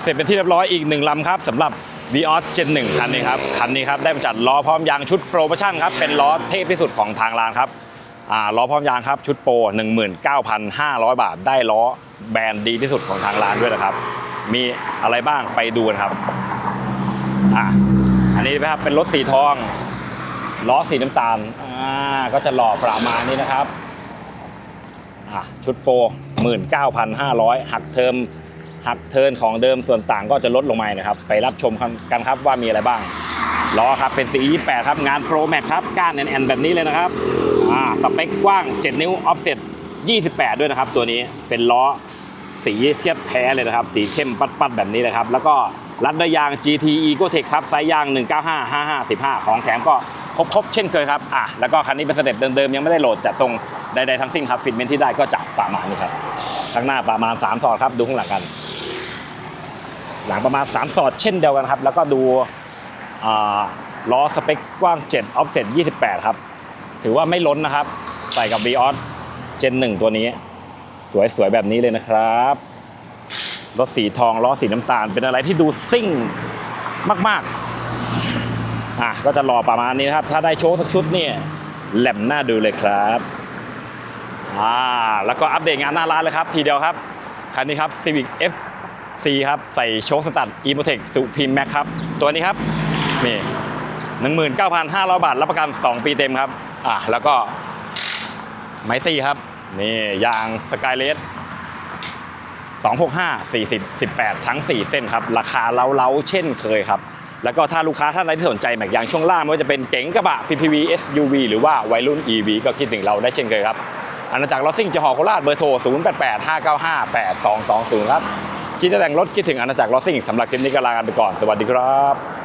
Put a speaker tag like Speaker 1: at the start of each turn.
Speaker 1: เสร็จเป็นที่เรียบร้อยอีกหนึ่งลำครับสำหรับ v ีออสเจนหนึ่งคันนี้ครับคันนี้ครับได้มาจัดล้อพร้อมยางชุดโปรโมชั่นครับเป็นล้อเทพที่สุดของทางร้านครับล้อพร้อมยางครับชุดโปร 19,500 บาท ได้ล้อแบรนด์ดีที่สุดของทางร้านด้วยนะครับ มีอะไรบ้างไปดูกันครับอะอันนี้นะครับเป็นรถสีทองล้อสีน้ำตาลอ่าก็จะหล่อประมาณนี้นะครับอะชุดโปร 19,500 หักเทอม หักเทินของเดิมส่วนต่างก็จะลดลงมานะครับ ไปรับชมกันครับว่ามีอะไรบ้างล้อครับเป็นสี28ครับงาน Pro Max ครับก้านแอนๆแบบนี้เลยนะครับอ่าสเปคกว้าง 7 นิ้วออฟเซ็ต28 ด้วยนะครับ ตัวนี้เป็นล้อสีเทียบแท้เลยนะครับ สีเข้มปัดๆแบบนี้เลยครับ แล้วก็รัดด้วยยาง GT Ecotech ครับไซส์ยาง 195 55 15 ของแถมก็ครบๆเช่นเคยครับอะแล้วก็คันนี้เป็นสเต็ปเดิมๆ ยังไม่ได้โหลดจัดตรงใดๆทั้งสิ้นครับฟิตเมนที่ได้ก็จะประมาณนี้ครับข้างหน้าประมาณ3ซอดครับ ดูข้างหลังกัน หลังประมาณ 3 สอดเช่นเดียวกันครับ แล้วก็ดูล้อสเปคกว้าง 7 offset 28 ครับ ถือว่าไม่ล้นนะครับ ใส่กับ v ีออสเจน1ตัวนี้ สวยๆ แบบนี้เลยนะครับรถสีทองล้อสีน้ำตาล เป็นอะไรที่ดูซิ่งมากๆอะก็จะรอประมาณนี้นะครับ ถ้าได้โชว์สักชุดเนี่ยแหลมหน้าดูเลยครับอ่าแล้วก็อัปเดตงานหน้าร้านเลยครับ ทีเดียวครับคันนี้ครับ Civic F C ครับ ใส่โชคสตัด e m o t e c Supreme Max ครับ ตัวนี้ครับ นี่19,500บาท รับประกัน2ปีเต็มครับ อะ แล้วก็ไม้ตีครับ นี่ยางสกายเลส265 40 18 ทั้ง 4 เส้นครับ ราคาเล้าๆเช่นเคยครับ แล้วก็ถ้าลูกค้าท่านใดที่สนใจแม็กยางช่วงล่างไม่ว่าจะเป็นเก๋งกระบะ PPV SUV หรือว่าวัยรุ่น EV ก็คิดถึงเราได้เช่นเคยครับอาณาจักรลอสซิ่งจะหอโคราชเบอร์โทร 088 595 8220 ครับ คิดจะแต่งรถคิดถึงอาณาจักรลอสซิ่งสำหรับคลิปนี้ก็ลากันไปก่อน สวัสดีครับ